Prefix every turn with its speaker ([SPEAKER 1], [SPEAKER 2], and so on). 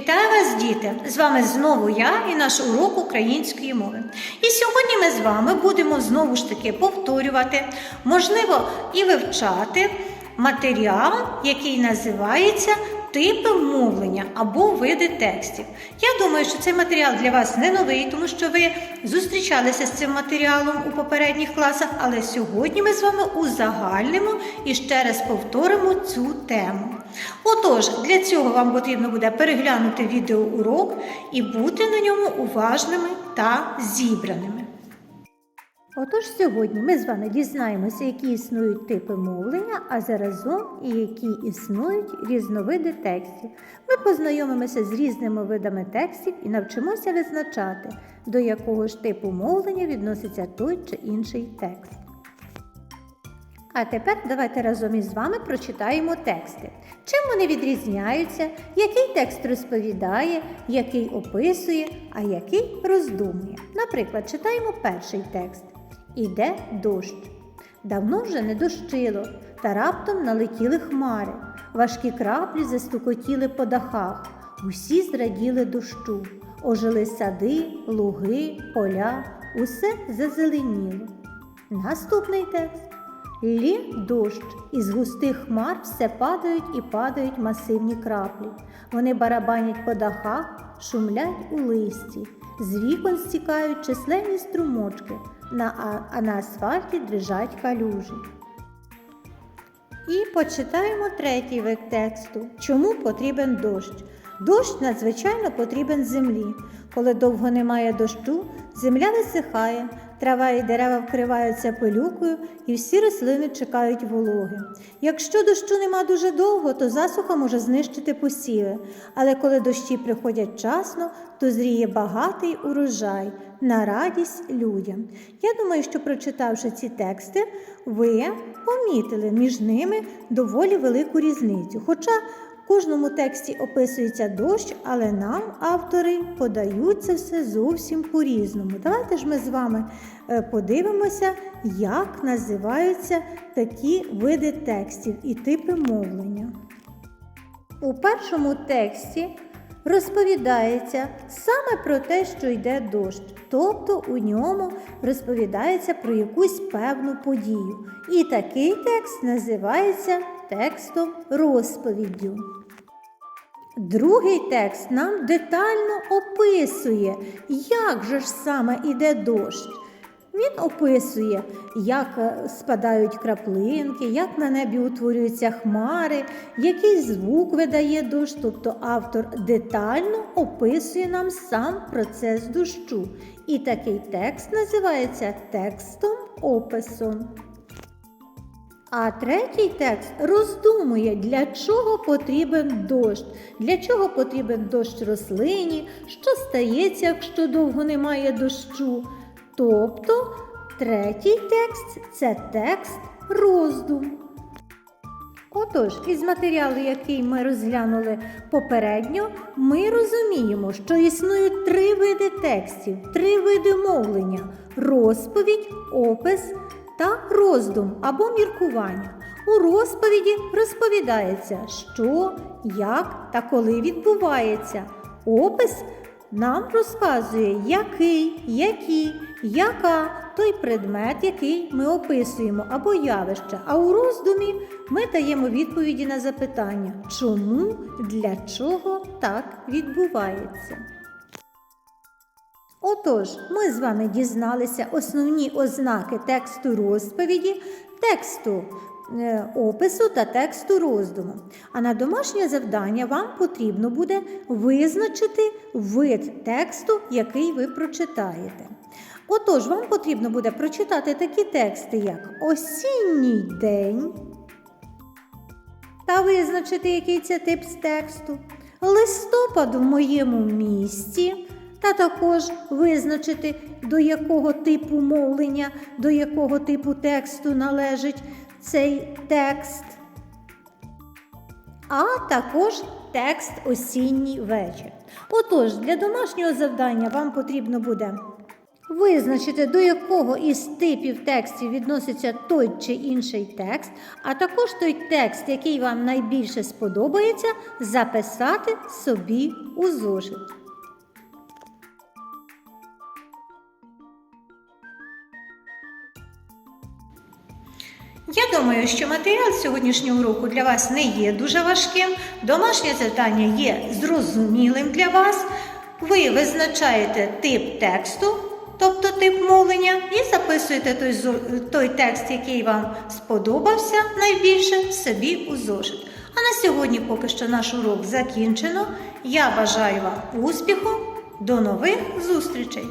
[SPEAKER 1] Вітаю вас, діти! З вами знову я і наш урок української мови. І сьогодні ми з вами будемо знову ж таки повторювати, можливо, і вивчати матеріал, який називається Типи мовлення або види текстів. Я думаю, що цей матеріал для вас не новий, тому що ви зустрічалися з цим матеріалом у попередніх класах, але сьогодні ми з вами узагальнимо і ще раз повторимо цю тему. Отож, для цього вам потрібно буде переглянути відеоурок і бути на ньому уважними та зібраними. Отож, сьогодні ми з вами дізнаємося, які існують типи мовлення, а заразом і які існують різновиди текстів. Ми познайомимося з різними видами текстів і навчимося визначати, до якого ж типу мовлення відноситься той чи інший текст. А тепер давайте разом із вами прочитаємо тексти. Чим вони відрізняються, який текст розповідає, який описує, а який роздумує. Наприклад, читаємо перший текст. Іде дощ. Давно вже не дощило, та раптом налетіли хмари. Важкі краплі застукотіли по дахах. Усі зраділи дощу. Ожили сади, луги, поля, усе зазеленіло. Наступний текст. Лє дощ, із густих хмар все падають і падають масивні краплі. Вони барабанять по дахах, шумлять у листі, з вікон стікають численні струмочки, на, а, на асфальті дрижать калюжі. І почитаємо третій вик тексту. Чому потрібен дощ? Дощ надзвичайно потрібен землі. Коли довго немає дощу, земля висихає, трава і дерева вкриваються пилюкою, і всі рослини чекають вологи. Якщо дощу нема дуже довго, то засуха може знищити посіви. Але коли дощі приходять вчасно, то зріє багатий урожай на радість людям. Я думаю, що прочитавши ці тексти, ви помітили між ними доволі велику різницю. Хоча кожному тексті описується дощ, але нам автори подають це все зовсім по-різному. Давайте ж ми з вами е, подивимося, як називаються такі види текстів і типи мовлення. У першому тексті розповідається саме про те, що йде дощ, тобто у ньому розповідається про якусь певну подію. І такий текст називається текстом розповіддю. Другий текст нам детально описує, як же ж саме іде дощ. Він описує, як е, спадають краплинки, як на небі утворюються хмари, який звук видає дощ, тобто автор детально описує нам сам процес дощу. І такий текст називається текстом описом. А третій текст роздумує, для чого потрібен дощ, для чого потрібен дощ рослині, що стається, якщо довго немає дощу. Тобто третій текст це текст роздум. Отож, із матеріалу, який ми розглянули попередньо, ми розуміємо, що існують три види текстів, три види мовлення розповідь, опис та роздум або міркування. У розповіді розповідається, що, як та коли відбувається. Опис нам розказує, який, які, яка той предмет, який ми описуємо, або явище. А у роздумі ми даємо відповіді на запитання, чому, для чого так відбувається. Отож, ми з вами дізналися основні ознаки тексту розповіді, тексту е, опису та тексту роздуму. А на домашнє завдання вам потрібно буде визначити вид тексту, який ви прочитаєте. Отож, вам потрібно буде прочитати такі тексти, як осінній день та визначити, який це тип з тексту, листопад в моєму місті, та також визначити, до якого типу мовлення, до якого типу тексту належить цей текст. А також текст осінній вечір. Отож, для домашнього завдання вам потрібно буде Визначити, до якого із типів текстів відноситься той чи інший текст, а також той текст, який вам найбільше сподобається, записати собі у зошит. Я думаю, що матеріал сьогоднішнього уроку для вас не є дуже важким. Домашнє завдання є зрозумілим для вас. Ви визначаєте тип тексту, тобто тип мовлення, і записуєте той, той текст, який вам сподобався найбільше, собі у зошит. А на сьогодні поки що наш урок закінчено. Я бажаю вам успіху. До нових зустрічей!